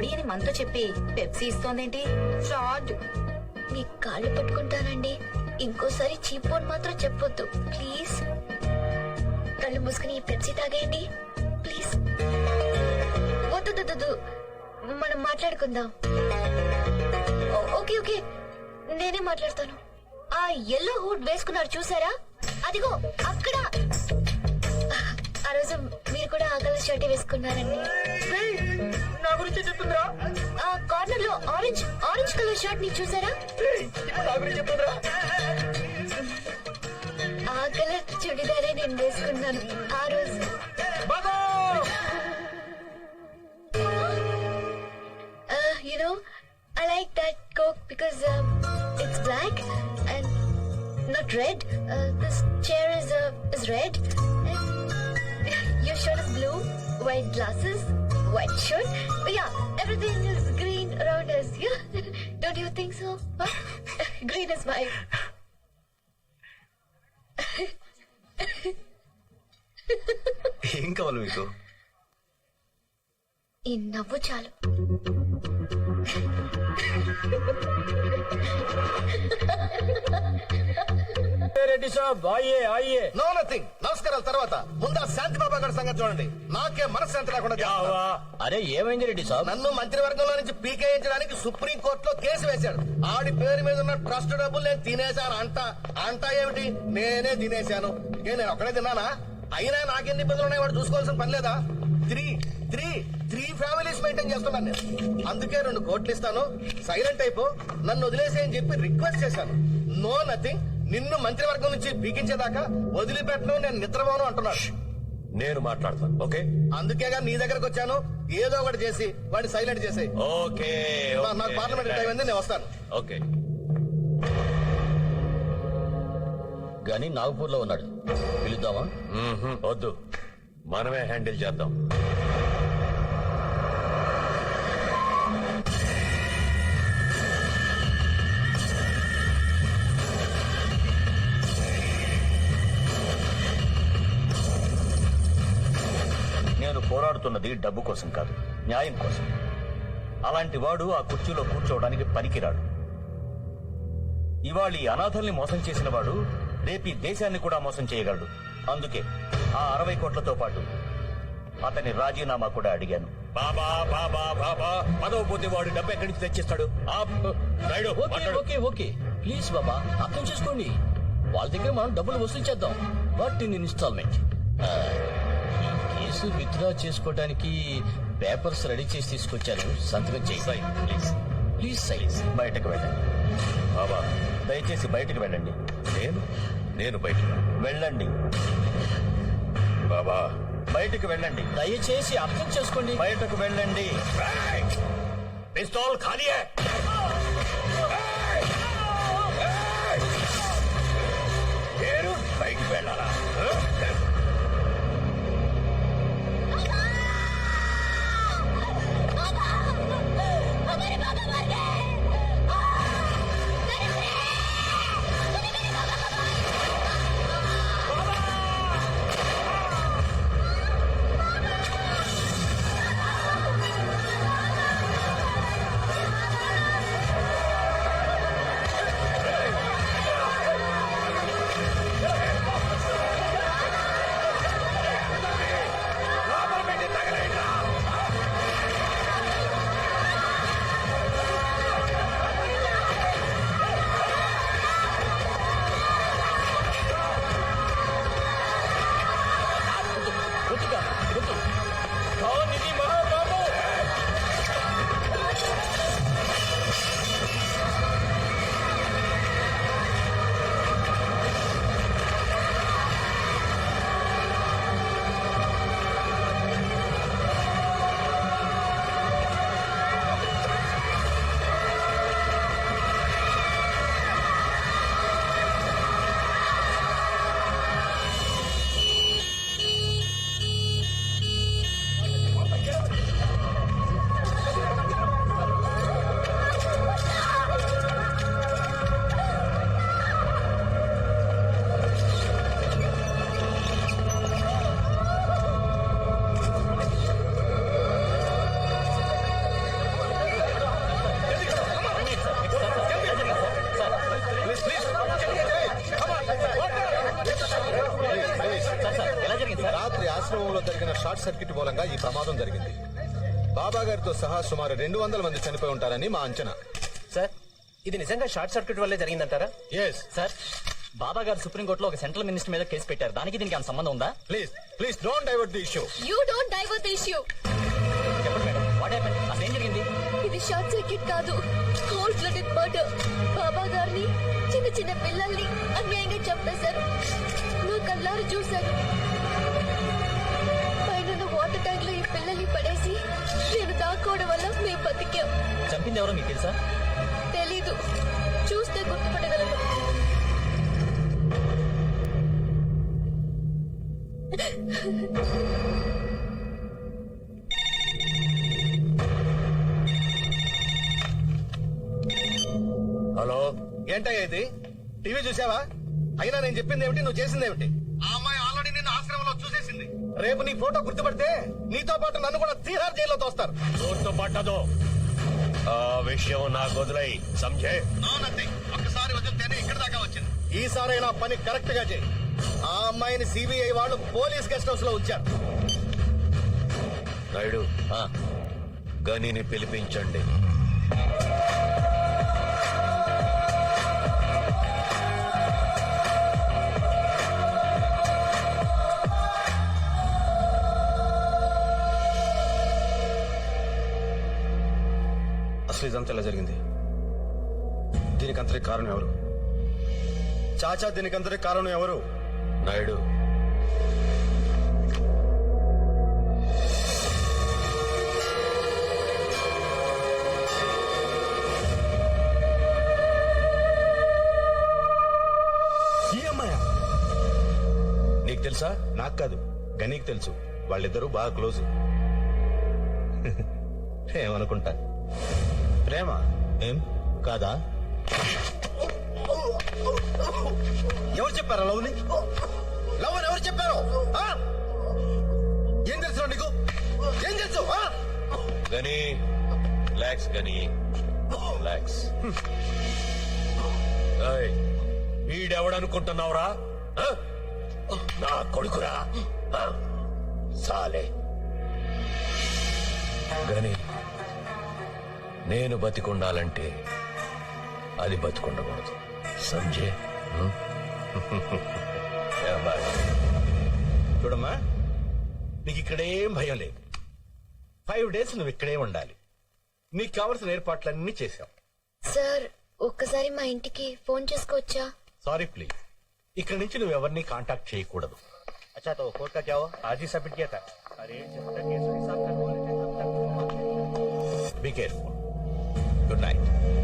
Rowdy అని మనతో చెప్పి పెప్సీ ఇస్తోందేంటి? ఫ్రాడ్ మీ కాళ్ళు పట్టుకుంటానండి ఇంకోసారి చీప్ వర్డ్ మాత్రం చెప్పొద్దు. ప్లీజ్. కళ్ళు మూసుకుని పెప్సీ తాగేయండి. ప్లీజ్. వద్దు మనం మాట్లాడుకుందాం. Okay okay. నేనే మాట్లాడతాను. ఆ ఎల్లో హూడ్ వేసుకున్నారు చూసారా? అదిగో అక్కడ. ఆ రోజు మీరు కూడా ఆ కలర్ షర్ట్ వేసుకున్నారండి. నా గురించి చెప్తుందిరా? ఆ కార్నర్లో ఆరెంజ్ ఆరెంజ్ కలర్ షర్ట్ని చూసారా ఇప్పుడు నా గురించి చెప్తుందిరా? ఆ కలర్ చుడిదారే నేను వేసుకున్నాను ఆ రోజు. బాగా! You know I like that coke because it's black and not red this chair is is red your shirt is blue white glasses white shirt. Yeah, everything is green around us. Yeah, don't you think so? Huh? green is my. ఏం కావాలి మీకు ఈ నవ్వు చాలు. No nothing నమస్కారాల తర్వాత ముందు ఆ శాంతి బాబా గారి సంగతి చూడండి. నాకే మనశ్శాంతి లేకుండా. అరే ఏమైంది రెడ్డి సాబ్? నన్ను మంత్రివర్గంలో నుంచి పీకేయించడానికి సుప్రీం కోర్టులో కేసు వేశాడు. ఆడి పేరు మీద ఉన్న ట్రస్ట్ డబ్బులు నేను తినేశాను. అంట అంట ఏమిటి? నేనే తినేశాను. ఏ నేను ఒక్కడే తిన్నానా? అయినా నాకెన్ని ఇబ్బందులు ఉన్నాయి వాడు చూసుకోవాల్సిన పని లేదా? Three three three families maintain చేస్తున్నాను నేను. అందుకే రెండు కోట్లు ఇస్తాను. సైలెంట్ అయిపో. నన్ను వదిలేసేయని చెప్పి రిక్వెస్ట్ చేశాను. నో నథింగ్ నిన్ను మంత్రివర్గం నుంచి పీకించేదాకా వదిలిపెట్టను నేను నిద్రపోను అంటున్నాడు. నేను మాట్లాడతాను ఓకే? అందుకేగా నీ దగ్గరకు వచ్చాను. ఏదో ఒకటి చేసి వాడిని సైలెంట్ చేసేయి. ఓకే నా- నాకు పార్లమెంట్ టైం అయింది నేను వస్తాను. ఓకే. గాని నాగపూర్లో ఉన్నాడు. పిలుద్దామా. వద్దు. మనమే హ్యాండిల్ చేద్దాం. నేను పోరాడుతున్నది డబ్బు కోసం కాదు న్యాయం కోసం. అలాంటి వాడు ఆ కుర్చీలో కూర్చోవడానికి పనికిరాడు. ఇవాళ ఈ అనాథల్ని మోసం చేసిన వాడు రేపీ దేశాన్ని కూడా మోసం చేయగలడు. అందుకే ఆ అరవై కోట్లతో పాటు అతని రాజీనామా కూడా అడిగాను. బాబా బాబా బాబా పదవ పోతే వాడు డబ్బు ఎక్కడి నుంచి తెచ్చిస్తాడు. ఓకే ఓకే ప్లీజ్ బాబా అర్థం చేసుకోండి. వాళ్ళ దగ్గర మనం డబ్బులు వసూలు చేద్దాం. But in installment case withdraw చేసుకోవడానికి పేపర్స్ రెడీ చేసి తీసుకొచ్చాను సంతకం చేయి. ప్లీజ్. ప్లీజ్ సైజ్ బయటకు వెళ్ళండి. బాబా దయచేసి బయటకు వెళ్ళండి. నేను నేను బయట వెళ్ళండి. బాబా బయటకు వెళ్ళండి. దయచేసి అర్థం చేసుకోండి. బయటకు వెళ్ళండి! పిస్తోల్ ఖాళీ లో జరిగిన షార్ట్ సర్క్యూట్ మూలంగా ఈ ప్రమాదం జరిగింది. బాబా గారితో సహా సుమారు రెండు వందల మంది చనిపోయి ఉంటారని మా అంచనా. సార్ ఇది నిజంగా షార్ట్ సర్క్యూట్ వల్లే జరిగిందంటారా? ఎస్ సార్ బాబా గారు సుప్రీంకోర్టులో ఒక సెంట్రల్ మినిస్టర్ మీద కేసు పెట్టారు. దానికి దీనికి ఏమైనా సంబంధం ఉందా? Please please don't divert the issue you don't divert issue చెప్పండి మేడం వాట్ హ్యాపెన్ అసలు ఏం జరిగింది? ఇది షార్ట్ సర్క్యూట్ కాదు. కోల్డ్ బ్లడెడ్ మర్డర్ బాబా గారిని చిన్న చిన్న పిల్లల్ని అన్యాయంగా చంపేశారు. నా కళ్ళారు చూశాను దాక్కోవడం వల్ల మేము బతికాం. చంపింది ఎవరో మీకు తెలుసా? తెలీదు. చూస్తే గుర్తుపట్టగలను. హలో ఏంటయ్యా ఇది? టీవీ చూసావా అయినా నేను చెప్పింది ఏమిటి నువ్వు చేసింది ఏమిటి రేపు నీ ఫోటో గుర్తుపడితే నీతో పాటు నన్ను కూడా తీహార్ జైల్లో తోస్తారు. గుర్తుపట్టదు ఆ విషయం నాకు వదిలై సంజయ్. ఒక్కసారి వదిలితేనే ఇక్కడ దాకా వచ్చింది. ఈసారైనా పని కరెక్ట్గా చేయి. ఆ అమ్మాయిని సిబిఐ వాళ్ళు పోలీస్ గెస్ట్ హౌస్లో ఉంచారు. నాయుడు గనిని పిలిపించండి. అసలు ఇదంతా ఎలా జరిగింది? దీనికంతటి కారణం ఎవరు? చాచా దీనికంతటి కారణం ఎవరు? నాయుడు. ఈ అమ్మాయ? నీకు తెలుసా? నాకు కాదు. గనీకి తెలుసు. వాళ్ళిద్దరూ బాగా క్లోజ్. ఏమనుకుంటా? ప్రేమ? ఏం? కాదా? ఎవరు చెప్పారా లవ్ని? లవ్ అని ఎవరు చెప్పారు? ఏం తెలుసు నీకు? ఏం తెలుసు? గని రిలాక్స్ గని రిలాక్స్. ఏయ్, వీడెవడనుకుంటున్నావురా? నా కొడుకురా? సాలే. గని నేను బతికుండాలంటే అది బతికుండకూడదు సంజయ్ హ్మ్? ఏమ్మాయ్? చూడమ్మా నీకు ఇక్కడేం భయం లేదు ఫైవ్ డేస్ నువ్వు ఇక్కడే ఉండాలి నీకు కావలసిన ఏర్పాట్లన్నీ చేశాం సార్ ఒక్కసారి మా ఇంటికి ఫోన్ చేసుకోవచ్చా సారీ ప్లీజ్ ఇక్కడ నుంచి నువ్వు ఎవరిని కాంటాక్ట్ చేయకూడదు अच्छा तो कोर्ट का क्या हुआ आज ही सबमिट किया था अरे जब तक केस हिसाब कर बोले थे तब तक బీ కేర్ఫుల్ Good night.